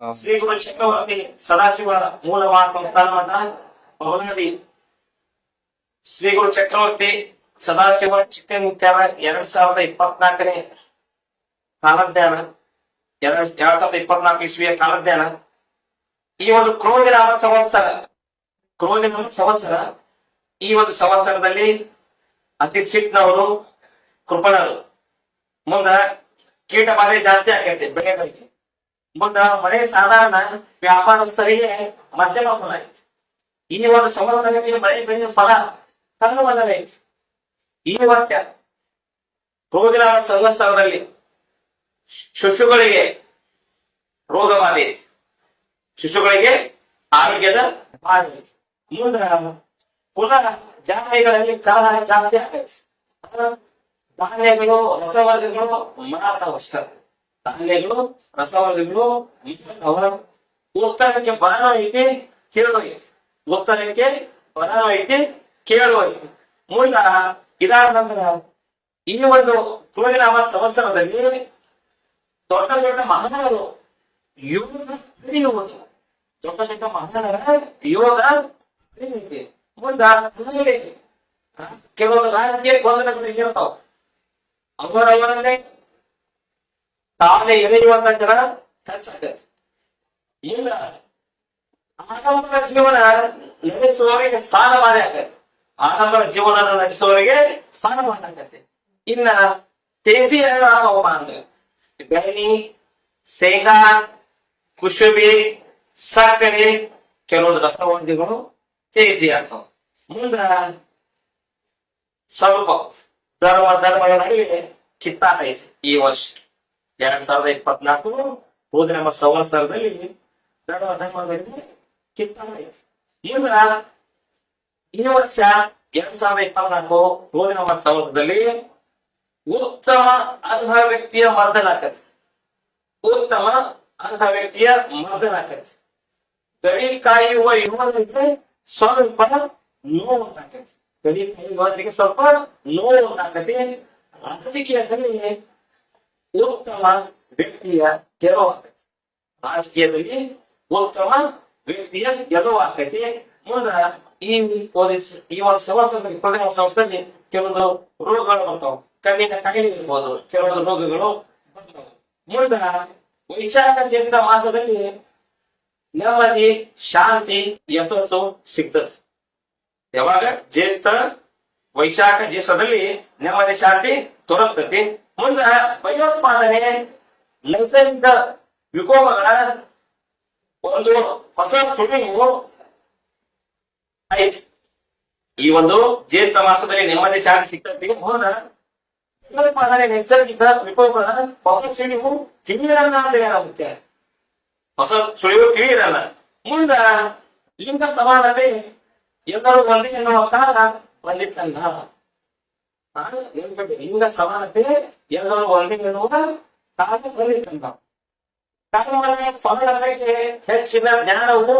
ಶ್ರೀ ಚಕ್ರವರ್ತಿ ಸದಾಶಿವ ಮೂಲವಾ ಸಂಸ್ಥಾನ ಮಠ ಗುರು ಚಕ್ರವರ್ತಿ ಸದಾಶಿವ ಚಿತ್ತಮುತ್ಯಾನ ಎರಡ್ ಸಾವಿರದ ಇಪ್ಪತ್ನಾಲ್ಕನೇ ಕಾಲಜ್ಞಾನ ಎರಡ್ ಎರಡ್ ಸಾವಿರದ ಇಪ್ಪತ್ನಾಲ್ಕು ಇಸ್ವಿಯ ಕಾಲಜ್ಞಾನ ಈ ಒಂದು ಕ್ರೋಧಿರಾಮ ಸಂವತ್ಸರ ಕ್ರೋಧಿರಾಮ ಸಂವತ್ಸರ, ಈ ಒಂದು ಸಂವತ್ಸರದಲ್ಲಿ ಅತಿ ಸಿಟ್ನವರು ಕೃಪಣರು. ಮುಂದ ಕೀಟ ಬಾರಿ ಜಾಸ್ತಿ ಆಗೈತಿ ಬೆಳೆಗಳಿಗೆ. ಮುಂದ ಮಳೆ ಸಾಧಾರಣ ವ್ಯಾಪಾರಸ್ಥರಿಗೆ ಮಧ್ಯಮ ಫಲ ಐತಿ. ಈ ಒಂದು ಸಮಸ್ಯೆಗೆ ಮಳೆ ಬೆಳೆದ ಫಲ ಕಣ್ಣು ಐತಿ. ಈ ವಾಕ್ಯ ರೋಗಿನ ಸಂವತ್ಸರದಲ್ಲಿ ಶಿಶುಗಳಿಗೆ ರೋಗ ಬಾಧೆ ಐತಿ. ಶಿಶುಗಳಿಗೆ ಆರೋಗ್ಯದ ಬಾಧೆ ಐತಿ. ಮುಂದ ಪುನಃ ಜಾತಿಗಳಲ್ಲಿ ಕಲಹ ಜಾಸ್ತಿ ಆಗೈತಿ ಧಾನ್ಯಗಳು, ರಸವರ್ಗಗಳು ಮಾರಾಟವಷ್ಟ ಧಾನ್ಯಗಳು ರಸವರ್ಗಗಳು ಅವರ ಉತ್ತರಕ್ಕೆ ಬರಣ ಐತಿ, ಕೇಳುವ ಐತಿ. ಉತ್ತರಕ್ಕೆ ಬರ ಐತಿ, ಕೇಳುವ ಐತಿ. ಮುಂದ ಇದಾದ ನಂತರ ಈ ಒಂದು ಸೂರ್ಯನಾಮ ಸಂವತ್ಸರದಲ್ಲಿ ದೊಡ್ಡ ದೊಡ್ಡ ಮಹಾನಗಳು ಯೋಗ ತಿಳಿಯುವುದು ದೊಡ್ಡ ದೊಡ್ಡ ಮಹಾನಗಳ ಯೋಗ ತಿಳಿಯುತ್ತೆ ಮುಂದ ಕೆಲವೊಂದು ರಾಜಕೀಯ ಗೊಂದಲಗಳು ಇರ್ತಾವ ಅವರ ಅವರನ್ನೇ ತಾನೇ ಎಳೆಯುವಂತ ಜನ ಹೆಚ್ಚಾಗತ್ತೆ ಇಲ್ಲ. ಆಡಂಬರ ಜೀವನ ನಡೆಸುವವರಿಗೆ ಮಾಡಿ ಆಗತ್ತೆ. ಆಡಂಬರ ಜೀವನ ನಡೆಸುವವರಿಗೆ ಸಾಲ ಮಾಡಾಕತ್ತೆ ಇನ್ನ ತೇಜಿ ಅವಮಾನ ಅಂದ್ರೆ ಬೆಳ್ಳಿ ಶೇಂಗಾ ಕುಶುಬಿ ಸಕ್ಕರೆ ಕೆಲವೊಂದು ರಸವಂದಿಗಳು ತೇಜಿ ಆಗ್ತಾವ. ಮುಂದ ಸ್ವಲ್ಪ ಧರ್ಮ ಧರ್ಮಗಳ ನಡುವೆ ಕಿತ್ತಾಟ ಐತಿ ಈ ವರ್ಷ. ಎರಡ್ ಸಾವಿರದ ಇಪ್ಪತ್ನಾಲ್ಕು ಹೋದ ನಮ್ಮ ಸಂವತ್ಸರದಲ್ಲಿ ಧರ್ಮ ಧರ್ಮಗಳಿಗೆ ಕಿತ್ತಾಟ ಐತಿ ಈಗ ಈ ವರ್ಷ ಎರಡ್ ಸಾವಿರದ ಇಪ್ಪತ್ನಾಲ್ಕು ಹೋದ ನಮ್ಮ ಸಂವತ್ಸರದಲ್ಲಿ ಉತ್ತಮ ಅರ್ಹ ವ್ಯಕ್ತಿಯ ಮರ್ದನ ಆಕತಿ. ಉತ್ತಮ ಅರ್ಹ ವ್ಯಕ್ತಿಯ ಮರ್ದನ ಆಕತಿ. ಗಡಿ ಕಾಯುವ ಯುವಕರಿಗೆ ಸ್ವಲ್ಪ ನೋವು ಉಂಟಾಕತಿ ಗಡಿ ಕಾಯುವವರಿಗೆ ಸ್ವಲ್ಪ ನೋವು ಉಂಟಾಕತಿ ರಾಜಕೀಯದಲ್ಲಿ ಉತ್ತಮ ವ್ಯಕ್ತಿಯ ಗೆಲುವಾಗತಿ ರಾಜಕೀಯದಲ್ಲಿ ಉತ್ತಮ ವ್ಯಕ್ತಿಯ ಗೆಲುವಾಗತಿ ಮುಂದ ಈ ಈ ಒಂದು ಸಮಸ್ಯೆ ಪ್ರಥಮ ಸಂಸ್ಥೆಯಲ್ಲಿ ಕೆಲವೊಂದು ರೋಗಗಳು ಬರ್ತಾವ. ಕಣ್ಣಿನ ಕಾಯಿಲೆ ಇರ್ಬೋದು. ಕೆಲವೊಂದು ರೋಗಗಳು ಬರ್ತಾವ. ಮುಂದ ವೈಶಾಖ ಜ್ಯೇಷ್ಠ ಮಾಸದಲ್ಲಿ ನೆಮ್ಮದಿ, ಶಾಂತಿ, ಯಶಸ್ಸು ಸಿಗ್ತದೆ. ಯಾವಾಗ? ಜ್ಯೇಷ್ಠ, ವೈಶಾಖ ಜ್ಯೇಷ್ಠದಲ್ಲಿ ನೆಮ್ಮದಿ, ಶಾಂತಿ ದೊರಕ್ತತಿ ಮುಂದ ಭಯೋತ್ಪಾದನೆ ನೈಸರ್ಗಿಕ ವಿಕೋಪಗಳ ಒಂದು ಹೊಸ ಸುಳಿವು ಈ ಒಂದು ಜ್ಯೇಷ್ಠ ಮಾಸದಲ್ಲಿ ನೆಮ್ಮದಿ ಶಾಂತಿ ಸಿಗ್ತತಿ ಮುಂದ ಭಯೋತ್ಪಾದನೆ ನೈಸರ್ಗಿಕ ವಿಕೋಪಗಳ ಹೊಸ ಸುಳಿವು ತಿಳಿಯಲ್ಲ ಅಂತ ಏನಾಗುತ್ತೆ ಹೊಸ ಸುಳಿವು ತಿಳಿಯಿರಲ್ಲ. ಮುಂದ ಲಿಂಗ ಸಮಾನತೆ ಎಲ್ಲರೂ ಒಂದೇ ಎನ್ನುವ ಕಾಲ ಬಂದಿತ್ತಲ್ಲ. ಲಿಂಗ ಸಮಾನತೆ ಎಲ್ಲರೂ ಒಂದೇ ಎನ್ನುವ ಕಾಲ ಬಂದಿತ್ತಲ್ಲ ಕರ್ಮದ ಫಲಗಳಿಗೆ ಹೆಚ್ಚಿನ ಜ್ಞಾನವು,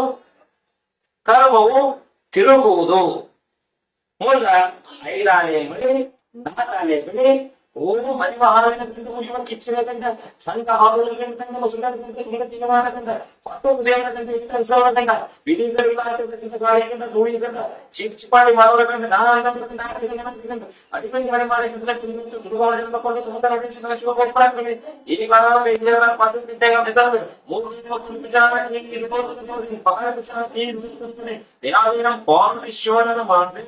ಕರ್ಮವು ತಿರುಗುವುದು. ಮೂಲ ಐದಾನೇ ಮಳಿ ನಾಲ್ಕಾನೆ ಬೆಳಿ ಓದು ಮರಿವ ಹಾಲಿನ ಬಿಂದು ಮುಗಿಯುವ ಕಿಚ್ಚಿನ ಗಂಡ ಸಂಘ ಹಾಲುಗಳಿಂದ ಮುಸುಗಂದ ತೀರ್ಮಾನದಿಂದ ಪಟ್ಟು ದೇವರದಿಂದ ಇಟ್ಟಸವರ ಗಂಡ ವಿಧಿಗಳಿಲ್ಲ ಗಾಳಿಯಿಂದ ಧೂಳಿಗಂಡ ಚಿಕ್ ಚಿಪಾಡಿ ಮಾಡೋದ್ರಿಂದ ನಾನಾಗಂದ ಅಡಿಪಂಗಿ ಮನೆ ಮಾಡಿದ್ರೆ ತಿರುಗಿತು ದುರ್ಗಾವಳಿಯಿಂದ ಕೊಂಡು ತುಂಬ ನಡೆಸಿದ ಶಿವಗೋಪಾಲಕರಿಗೆ ಈಗ ಬೇಸಿಗೆಗಳ ಪಾತ್ರ ಬಿದ್ದಾಗ ಬಿದ್ದಾವೆ ಮೂರು ದಿನ ವಿಚಾರ ಇರ್ಬೋದು ಬಹಳ ವಿಚಾರ ತೀರಿಸುತ್ತದೆ ಯಾವ ಪಾಂಡ ಶಿವನನ್ನು ಮಾಡಿ